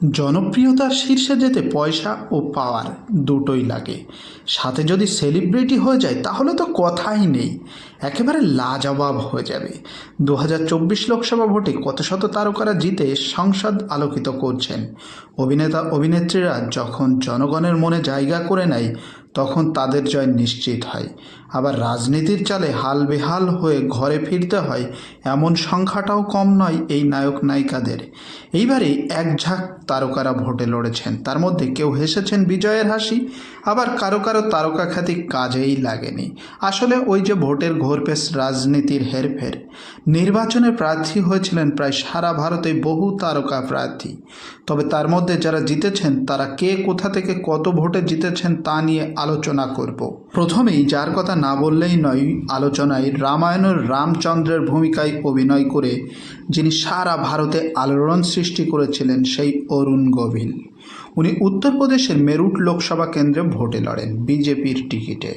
জনপ্রিয়তার শীর্ষে যেতে পয়সা ও পাওয়ার দুটোই লাগে। সাথে যদি সেলিব্রিটি হয়ে যায়, তাহলে তো কথাই নেই। একেবারে লাজবাব হয়ে যাবে। দু হাজার চব্বিশ লোকসভা ভোটে কত শত তারকারা জিতে সংসদ আলোকিত করছেন। অভিনেতা, অভিনেত্রীরা যখন জনগণের মনে জায়গা করে নেয় তখন তাদের জয় নিশ্চিত হয়। আবার রাজনীতির চালে হাল বেহাল হয়ে ঘরে ফিরতে হয়, এমন সংখ্যাটাও কম নয় এই নায়ক নায়িকাদের। এইবারে এক ঝাঁক তারকারা ভোটে লড়েছেন। তার মধ্যে কেউ হেসেছেন বিজয়ের হাসি, আবার কারও কারও তারকা খ্যাতি কাজেই লাগেনি। আসলে ওই যে ভোটের ঘোরপেশ রাজনীতির হেরফের। নির্বাচনে প্রার্থী হয়েছিলেন প্রায় সারা ভারতে বহু তারকা প্রার্থী। তবে তার মধ্যে যারা জিতেছেন, তারা কে কোথা থেকে কত ভোটে জিতেছেন তা নিয়ে আলোচনা করব। প্রথমেই যার কথা না বললেই নয়, আলোচনায় রামায়ণের রামচন্দ্রের ভূমিকায় অভিনয় করে, যিনি সারা ভারতে আলোড়ন সৃষ্টি করেছিলেন, সেই অরুণ গভীর। উনি উত্তরপ্রদেশের মেরুট লোকসভা কেন্দ্রে ভোটে লড়েন বিজেপির টিকিটে।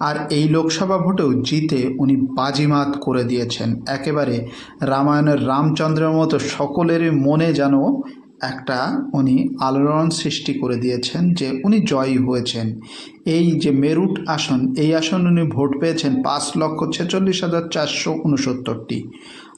আর এই লোকসভা ভোটেও জিতে উনি বাজিমাত করে দিয়েছেন। একেবারে রামায়ণের রামচন্দ্রের মতো সকলেরই মনে যেন একটা উনি আলোড়ন সৃষ্টি করে দিয়েছেন যে উনি জয়ী হয়েছেন। এই যে মেরুট আসন, এই আসন উনি ভোট পেয়েছেন পাঁচ লক্ষ ছেচল্লিশ হাজার চারশো উনসত্তরটি।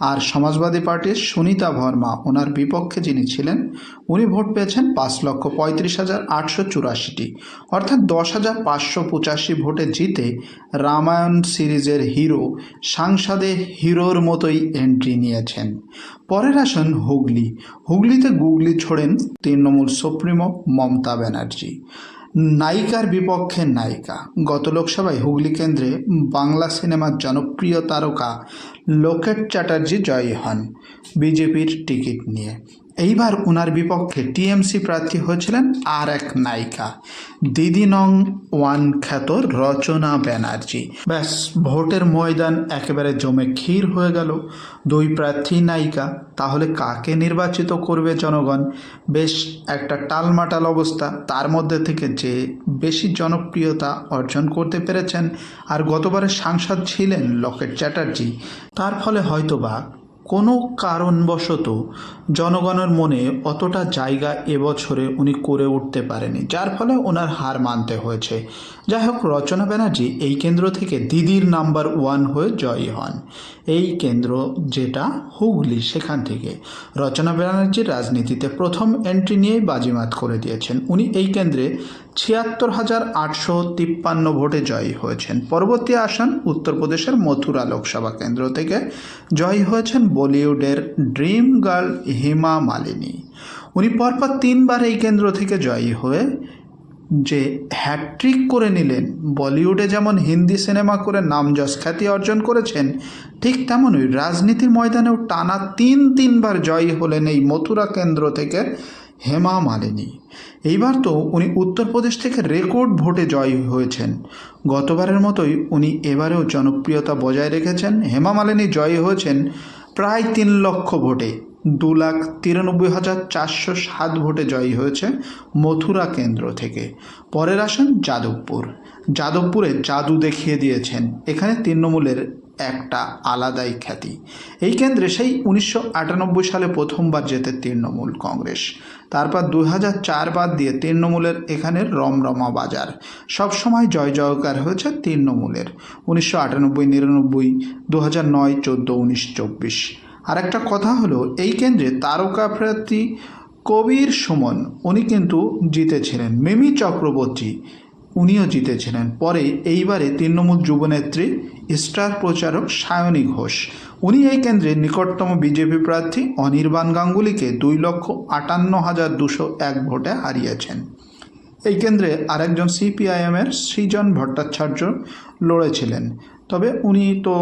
আর সমাজবাদী পার্টির সুনিতা ভর্মা, ওনার বিপক্ষে যিনি ছিলেন, উনি ভোট পেয়েছেন পাঁচ লক্ষ পঁয়ত্রিশ হাজার আটশো চুরাশিটি। অর্থাৎ দশ হাজার পাঁচশো পঁচাশি ভোটে জিতে রামায়ণ সিরিজের হিরো, সাংসদে হিরোর মতোই এন্ট্রি নিয়েছেন। পরের আসন হুগলি। হুগলিতে গুগলি ছোড়েন তৃণমূল সুপ্রিমো মমতা ব্যানার্জি। নায়িকার বিপক্ষে নায়িকা। গত লোকসভায় হুগলি কেন্দ্রে বাংলা সিনেমার জনপ্রিয় তারকা লোকেট চ্যাটার্জি জয়ী হন বিজেপির টিকিট নিয়ে। এইবার ওনার বিপক্ষে টিএমসি প্রার্থী হয়েছিলেন আর এক নায়িকা। দিদি নং ওয়ান খ্যাত রচনা ব্যানার্জি। ব্যাস, ভোটের ময়দান একেবারে জমে ক্ষীর হয়ে গেল। দুই প্রার্থী নায়িকা, তাহলে কাকে নির্বাচিত করবে জনগণ? বেশ, একটা টালমাটাল অবস্থা। তার মধ্যে থেকে যে বেশি জনপ্রিয়তা অর্জন করতে পেরেছেন, আর গতবারের সাংসদ ছিলেন লকেট চ্যাটার্জি তার ফলে হয়তোবা কোনো কারণবশত জনগণের মনে অতটা জায়গা এবছরে উনি করে উঠতে পারেনি, যার ফলে ওনার হার মানতে হয়েছে। যাই হোক রচনা ব্যানার্জি এই কেন্দ্র থেকে দিদির নাম্বার ওয়ান হয়ে জয়ী হন। এই কেন্দ্র যেটা হুগলি, সেখান থেকে। রচনা ব্যানার্জির রাজনীতিতে প্রথম এন্ট্রি নিয়েই বাজিমাত করে দিয়েছেন। উনি এই কেন্দ্রে ছিয়াত্তর হাজার আটশো তিপ্পান্ন ভোটে জয়ী হয়েছেন। পরবর্তী আসন উত্তরপ্রদেশের মথুরা লোকসভা কেন্দ্র থেকে জয়ী হয়েছেন বলিউডের ড্রিম গার্ল হিমা মালিনী। উনি পরপর তিনবার এই কেন্দ্র থেকে জয়ী হয়ে যে হ্যাট্রিক করে নিলেন, বলিউডে যেমন হিন্দি সিনেমা করে নাম যশ খ্যাতি অর্জন করেছেন, ঠিক তেমনই রাজনীতির ময়দানেও টানা তিন তিনবার জয়ী হলেন এই মথুরা কেন্দ্র থেকে হেমা মালিনী। এইবার তো উনি উত্তরপ্রদেশ থেকে রেকর্ড ভোটে জয়ী হয়েছেন। গতবারের মতোই উনি এবারেও জনপ্রিয়তা বজায় রেখেছেন। হেমা মালিনী জয়ী হয়েছেন প্রায় তিন লক্ষ ভোটে। দু লাখ তিরানব্বই হাজার চারশো সাত ভোটে জয়ী হয়েছে মথুরা কেন্দ্র থেকে। পরের আসন যাদবপুর। যাদবপুরে জাদু দেখিয়ে দিয়েছেন। এখানে তৃণমূলের একটা আলাদাই খ্যাতি। এই কেন্দ্রে সেই উনিশশো আটানব্বই সালে প্রথমবার জেতে তৃণমূল কংগ্রেস। তারপর দু হাজার চার বাদ দিয়ে তৃণমূলের এখানে রমরমা বাজার। সবসময় জয় জয়কার হয়েছে তৃণমূলের। উনিশশো আটানব্বই, নিরানব্বই দু হাজার নয়, চোদ্দ, উনিশ, চব্বিশ। আর একটা কথা হলো, এই কেন্দ্রে তারকা প্রার্থী কবির সুমন, উনি কিন্তু জিতেছিলেন। মিমি চক্রবর্তী, উনিও জিতেছিলেন। পরে এইবারে তৃণমূল যুবনেত্রী, স্টার প্রচারক সায়নী ঘোষ। উনি এই কেন্দ্রে নিকটতম বিজেপি প্রার্থী অনির্বাণ গাঙ্গুলিকে দুই লক্ষ আটান্ন হাজার দুশো এক ভোটে হারিয়েছেন। এই কেন্দ্রে আরেকজন সিপিআইএমের সৃজন ভট্টাচার্য লড়েছিলেন। তবে উনি তো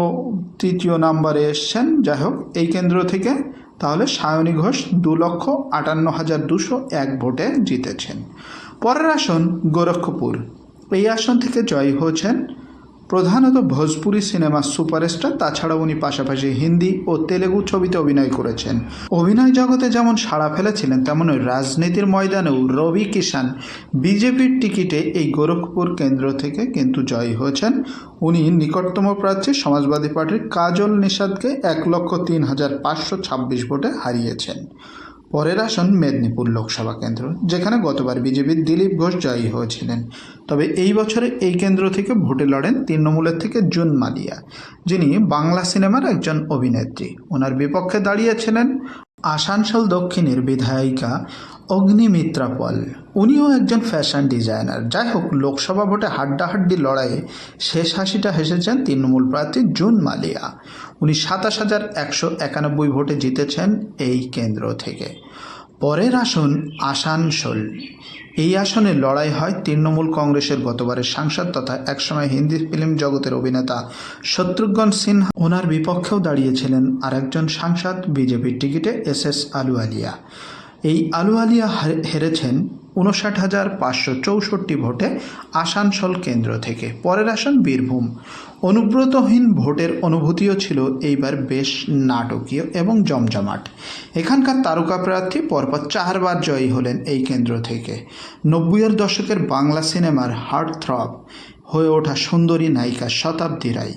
তৃতীয় নাম্বারে এসছেন। যাই হোক, এই কেন্দ্র থেকে তাহলে সায়নী ঘোষ দু লক্ষ আটান্ন হাজার দুশো এক ভোটে জিতেছেন। পরের আসন গোরক্ষপুর। এই আসন থেকে জয় হয়েছেন প্রধানত ভোজপুরি সিনেমার সুপারস্টার তাছাড়া উনি পাশাপাশি হিন্দি ও তেলেগু ছবিতে অভিনয় করেছেন। অভিনয় জগতে যেমন সাড়া ফেলেছিলেন, তেমনই রাজনীতির ময়দানেও রবি কিষান বিজেপির টিকিটে এই গোরখপুর কেন্দ্র থেকে কিন্তু জয়ী হয়েছেন। উনি নিকটতম প্রার্থী সমাজবাদী পার্টির কাজল নিষাদকে এক লক্ষ তিন হাজার পাঁচশো ছাব্বিশ ভোটে হারিয়েছেন। পরের আসন মেদিনীপুর লোকসভা কেন্দ্র, যেখানে গতবার বিজেপির দিলীপ ঘোষ জয়ী হয়েছিলেন। তবে এই বছরে এই কেন্দ্র থেকে ভোটে লড়েন তৃণমূলের থেকে জুন মালিয়া, যিনি বাংলা সিনেমার একজন অভিনেত্রী। ওনার বিপক্ষে দাঁড়িয়েছিলেন আসানসোল দক্ষিণের বিধায়িকা অগ্নিমিত্রা পল উনিও একজন ফ্যাশন ডিজাইনার। যাই হোক লোকসভা ভোটে হাড্ডাহাড্ডি লড়াইয়ে শেষ হাসিটা হেসেছেন তৃণমূল প্রার্থী জুন মালিয়া। উনি সাতাশ হাজার একশো একানব্বই ভোটে জিতেছেন এই কেন্দ্র থেকে। পরের আসন আসানসোল। এই আসনে লড়াই হয় তৃণমূল কংগ্রেসের গতবারের সাংসদ তথা একসময় হিন্দি ফিল্ম জগতের অভিনেতা শত্রুঘ্ন সিনহা। ওনার বিপক্ষেও দাঁড়িয়েছিলেন আরেকজন সাংসদ, বিজেপির টিকিটে এস এস আলুয়ালিয়া। এই আলুয়ালিয়া হারে- হেরেছেন উনষাট হাজার পাঁচশো চৌষট্টি ভোটে আসানসোল কেন্দ্র থেকে। পরের আসন বীরভূম। অনুব্রতহীন ভোটের অনুভূতিও ছিল এইবার বেশ নাটকীয় এবং জমজমাট। এখানকার তারকা প্রার্থী পরপর চারবার জয়ী হলেন এই কেন্দ্র থেকে। নব্বইয়ের দশকের বাংলা সিনেমার হার্ট থ্রব হয়ে ওঠা সুন্দরী নায়িকা শতাব্দী রায়।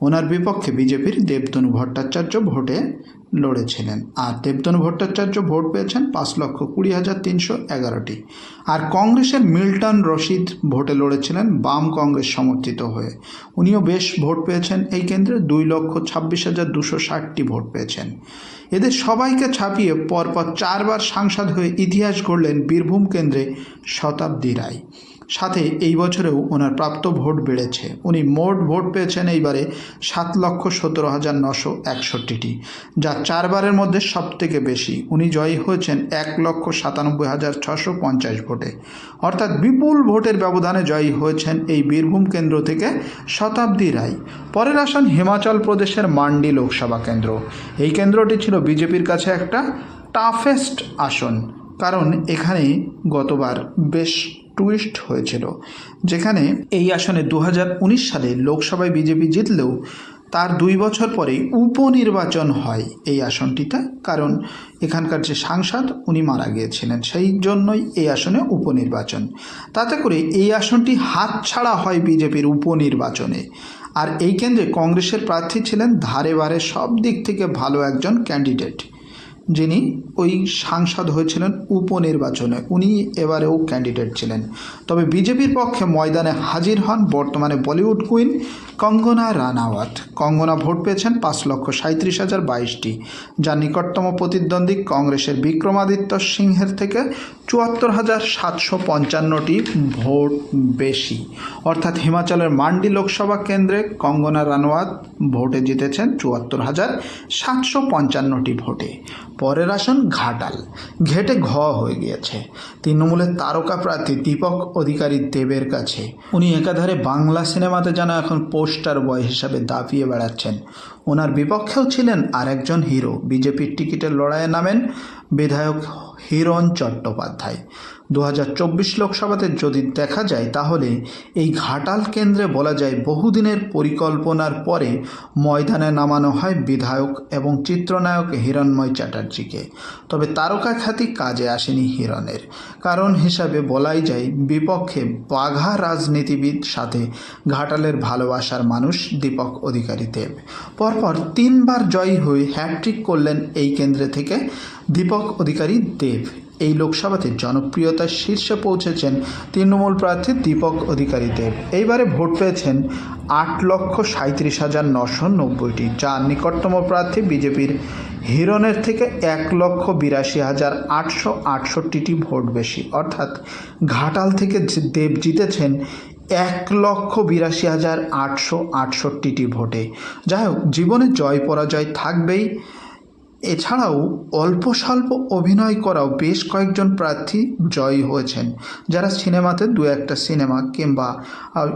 ওনার বিপক্ষে বিজেপির দেবতনু ভট্টাচার্য ভোটে লড়েছিলেন। আর দেবতনু ভট্টাচার্য ভোট পেয়েছেন পাঁচ লক্ষ কুড়ি হাজার তিনশো এগারোটি। আর কংগ্রেসের মিল্টন রশিদ ভোটে লড়েছিলেন, বাম কংগ্রেস সমর্থিত হয়ে। উনিও বেশ ভোট পেয়েছেন এই কেন্দ্রে, দুই লক্ষ ছাব্বিশ হাজার দুশো ষাটটি ভোট পেয়েছেন। এদের সবাইকে ছাপিয়ে পরপর চারবার সাংসদ হয়ে ইতিহাস গড়লেন বীরভূম কেন্দ্রে শতাব্দী রায়। সাথে এই বছরেও ওনার প্রাপ্ত ভোট বেড়েছে। উনি মোট ভোট পেয়েছেন এইবারে সাত লক্ষ সতেরো হাজার নশো একষট্টিটি, যা চারবারের মধ্যে সবথেকে বেশি। উনি জয়ী হয়েছেন এক লক্ষ সাতানব্বই হাজার ছশো পঞ্চাশ ভোটে। অর্থাৎ বিপুল ভোটের ব্যবধানে জয়ী হয়েছেন এই বীরভূম কেন্দ্র থেকে শতাব্দী রায়। পরের আসন হিমাচল প্রদেশের মান্ডি লোকসভা কেন্দ্র। এই কেন্দ্রটি ছিল বিজেপির কাছে একটা টাফেস্ট আসন, কারণ এখানে গতবার বেশ টুইস্ট হয়েছিল, যেখানে এই আসনে দু হাজার উনিশ সালে লোকসভায় বিজেপি জিতলেও তার দুই বছর পরেই উপনির্বাচন হয় এই আসনটিতে, কারণ এখানকার যে সাংসদ উনি মারা গিয়েছিলেন, সেই জন্যই এই আসনে উপনির্বাচন। তাতে করে এই আসনটি হাতছাড়া হয় বিজেপির উপনির্বাচনে। আর এই কেন্দ্রে কংগ্রেসের প্রার্থী ছিলেন ধারে বারে সব দিক থেকে ভালো একজন ক্যান্ডিডেট। যিনি ওই সাংসদ হয়েছিলেন উপনির্বাচনে, উনি এবারেও ক্যান্ডিডেট ছিলেন। তবে বিজেপির পক্ষে ময়দানে হাজির হন বর্তমানে Bollywood queen Kangana Ranaut. Kangana vote পেয়েছেন পাঁচ লক্ষ সাঁত্রিশ হাজার বাইশটি। যার নিকটতম প্রতিদ্বন্দ্বী কংগ্রেসের বিক্রমাদিত্য সিংহের থেকে চুয়াত্তর হাজার সাতশো পঞ্চান্নটি ভোট বেশি। অর্থাৎ হিমাচলের মান্ডি লোকসভা কেন্দ্রে কঙ্গনা রানাওয়াত ভোটে জিতেছেন চুয়াত্তর হাজার সাতশো পঞ্চান্নটি ভোটে। পরের আসন ঘাটাল। ঘেটে ঘ হয়ে গিয়েছে। তৃণমূলের তারকা প্রার্থী দীপক অধিকারী দেবের কাছে। উনি একাধারে বাংলা সিনেমাতে যেন এখন পোস্টার বয় হিসাবে দাপিয়ে বেড়াচ্ছেন। ওনার বিপক্ষেও ছিলেন আরেকজন হিরো। বিজেপির টিকিটের লড়াইয়ে নামেন বিধায়ক হিরণ চট্টোপাধ্যায়। দু হাজার চব্বিশ লোকসভাতে যদি দেখা যায় তাহলে এই ঘাটাল কেন্দ্রে বলা যায় বহুদিনের পরিকল্পনার পরে ময়দানে নামানো হয় বিধায়ক এবং চিত্রনায়ক হিরণময় চ্যাটার্জিকে। তবে তারকা খ্যাতি কাজে আসেনি হিরণের। কারণ হিসাবে বলাই যায় বিপক্ষে বাঘা রাজনীতিবিদ সাথে ঘাটালের ভালোবাসার মানুষ দীপক অধিকারী দেব। পরপর তিনবার জয়ী হয়ে হ্যাট্রিক করলেন এই কেন্দ্রে থেকে দীপক অধিকারী দেব। এই লোকসভাতে জনপ্রিয়তার শীর্ষে পৌঁছেছেন তৃণমূল প্রার্থী দীপক অধিকারী দেব। এইবারে ভোট পেয়েছেন আট লক্ষ সাঁত্রিশ হাজার নশো নব্বইটি। যার নিকটতম প্রার্থী বিজেপির হিরণের থেকে এক লক্ষ বিরাশি হাজার আটশো আটষট্টিটি ভোট বেশি। অর্থাৎ ঘাটাল থেকে যে দেব জিতেছেন এক লক্ষ বিরাশি হাজার আটশো আটষট্টিটি ভোটে। যাই হোক জীবনে জয় পরাজয় থাকবেই। এছাড়াও অল্প স্বল্প অভিনয় করাও বেশ কয়েকজন প্রার্থী জয়ী হয়েছেন। যারা সিনেমাতে দু একটা সিনেমা কিংবা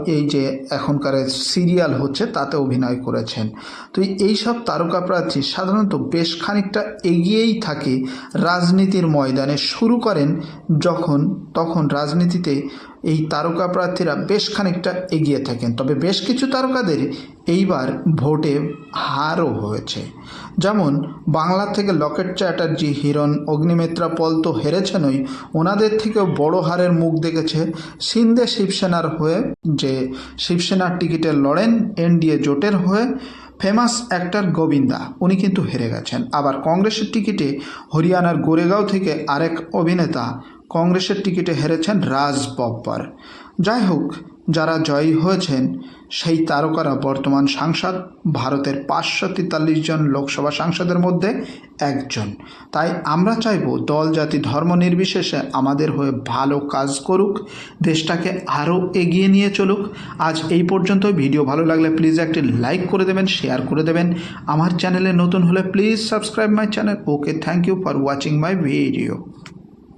এই যে এখনকার সিরিয়াল হচ্ছে তাতে অভিনয় করেছেন। তো এই সব তারকা প্রার্থী সাধারণত বেশ খানিকটা এগিয়েই থাকে রাজনীতির ময়দানে। শুরু করেন যখন, তখন রাজনীতিতে এই তারকা প্রার্থীরা বেশ খানিকটা এগিয়ে থাকেন। তবে বেশ কিছু তারকাদের এইবার ভোটে হারও হয়েছে। যেমন বাংলা থেকে লকেট চ্যাটার্জি, হিরণ, অগ্নিমিত্রা পল তো হেরেছেনই। ওনাদের থেকেও বড় হারের মুখ দেখেছে সিন্দে শিবসেনার হয়ে যে শিবসেনার টিকিটে লড়েন এনডিএ জোটের হয়ে ফেমাস অ্যাক্টর গোবিন্দা, উনি কিন্তু হেরে গেছেন। আবার কংগ্রেসের টিকিটে হরিয়ানার গোরেগাঁও থেকে আরেক অভিনেতা কংগ্রেসের টিকিটে হেরেছেন রাজ বব্বর। যাই হোক, যারা জয়ী হয়েছেন, সেই তারকারা বর্তমান সাংসদ, ভারতের পাঁচশো তেতাল্লিশ জন লোকসভা সাংসদের মধ্যে একজন। তাই আমরা চাইব দল জাতি ধর্ম নির্বিশেষে আমাদের হয়ে ভালো কাজ করুক, দেশটাকে আরও এগিয়ে নিয়ে চলুক। আজ এই পর্যন্ত ভিডিও ভালো লাগলে প্লিজ একটি লাইক করে দেবেন, শেয়ার করে দেবেন। আমার চ্যানেলে নতুন হলে please subscribe my channel. Okay, thank you for watching my video.